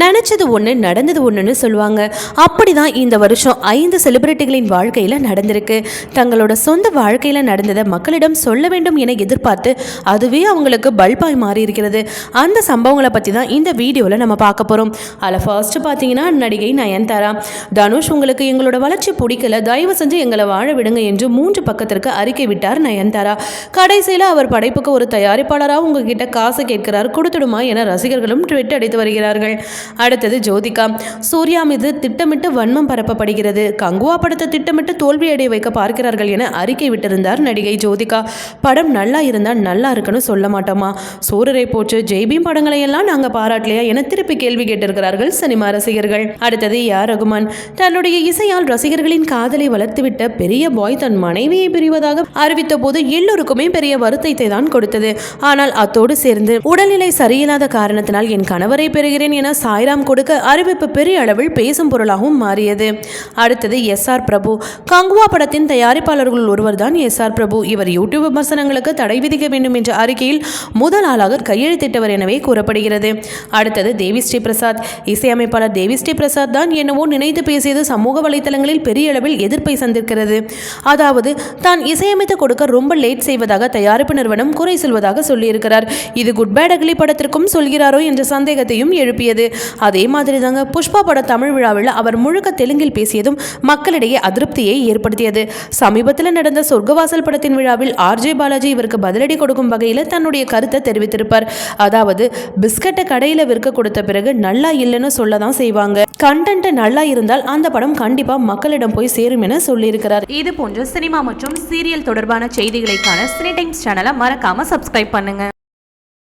நினச்சது ஒன்று நடந்தது ஒன்றுன்னு சொல்லுவாங்க. அப்படி தான் இந்த வருஷம் ஐந்து செலிபிரிட்டிகளின் வாழ்க்கையில் நடந்திருக்கு. தங்களோட சொந்த வாழ்க்கையில் நடந்ததை மக்களிடம் சொல்ல வேண்டும் என எதிர்பார்த்து அதுவே அவங்களுக்கு பல்பாய் மாறி இருக்கிறது அந்த சம்பவங்களை பற்றி தான் இந்த வீடியோவில் நம்ம பார்க்க போகிறோம் அதில் ஃபர்ஸ்ட் பார்த்தீங்கன்னா நடிகை நயன்தாரா. தனுஷ் உங்களுக்கு எங்களோட வளர்ச்சி பிடிக்கல தயவு செஞ்சு எங்களை வாழ விடுங்க என்று மூன்று பக்கத்திற்கு அறிக்கை விட்டார் நயன்தாரா. கடைசியில் அவர் படைப்புக்கு ஒரு தயாரிப்பாளராக உங்ககிட்ட காசு கேட்கிறார் கொடுத்துடுமா என ரசிகர்களும் ட்விட் அடித்து வருகிறார்கள். அடுத்தது ஜோதிகா. சூர்யா மீது திட்டமிட்டு வன்மம் பரப்பப்படுகிறது. கங்குவா படத்தை திட்டமிட்டு தோல்வியடைய வைக்க பார்க்கிறார்கள் என அறிக்கை விட்டிருந்தார் நடிகை ஜோதிகா. படம் நல்லா இருந்தால் நல்லா இருக்குன்னு சொல்ல மாட்டோமா? சூரரை போற்று ஜெய்பீம் படங்களை எல்லாம் நாங்கள் பாராட்டலையா என திருப்பி கேள்வி கேட்டிருக்கிறார்கள் சினிமா ரசிகர்கள். அடுத்தது யார் ரகுமான். தன்னுடைய இசையால் ரசிகர்களின் காதலை வளர்த்துவிட்ட பெரிய பாய் தன் மனைவியை பிரிவதாக அறிவித்த போது எல்லோருக்குமே பெரிய வருத்தத்தை தான் கொடுத்தது. ஆனால் அத்தோடு சேர்ந்து உடல்நிலை சரியில்லாத காரணத்தினால் என் கணவரை பெறுகிறேன் என சாய்ராம் கொடுக்க அறிவிப்பு பெரிய அளவில் பேசும் பொருளாகவும் மாறியது. அடுத்தது எஸ் ஆர் பிரபு. கங்குவா படத்தின் தயாரிப்பாளர்களுள் ஒருவர் தான் எஸ் ஆர் பிரபு. இவர் யூடியூப் விமர்சனங்களுக்கு தடை விதிக்க வேண்டும் என்ற அறிக்கையில் முதல் ஆளாக கையெழுத்திட்டவர் எனவே கூறப்படுகிறது. அடுத்தது தேவி ஸ்ரீ பிரசாத். இசையமைப்பாளர் தேவி ஸ்ரீ பிரசாத் தான் என்னவோ நினைத்து பேசியது சமூக வலைத்தளங்களில் பெரிய அளவில் எதிர்ப்பை சந்திருக்கிறது அதாவது தான் இசையமைத்து கொடுக்க ரொம்ப லேட் செய்வதாக தயாரிப்பு நிறுவனம் குறை சொல்வதாக சொல்லியிருக்கிறார். இது குட் பேட் அக்லி படத்திற்கும் சொல்கிறாரோ என்ற சந்தேகத்தையும் எழுப்பியது. அதே மாதிரி தாங்க புஷ்பா பட தமிழ் விழாவில் அவர் முழுக்க தெலுங்கில் பேசியதும் மக்களிடையே அதிருப்தியை ஏற்படுத்தியது. சமீபத்தில் நடந்த சொர்க்கவாசல் படத்தின் விழாவில் ஆர்ஜே பாலாஜி இவருக்கு பதிலடி கொடுக்கும் வகையில் தன்னுடைய கருத்தை தெரிவித்திருப்பார். அதாவது பிஸ்கட்டை கடையில் விற்க கொடுத்த பிறகு நல்லா இல்லைன்னு சொல்ல தான் செய்வாங்க. கண்டென்ட் நல்லா இருந்தால் அந்த படம் கண்டிப்பாக மக்களிடம் போய் சேரும் என சொல்லியிருக்கிறார். இது போன்ற சினிமா மற்றும் சீரியல் தொடர்பான செய்திகளைக்கான சினி டைம்ஸ் சேனலை மறக்காம சப்ஸ்கிரைப் பண்ணுங்க.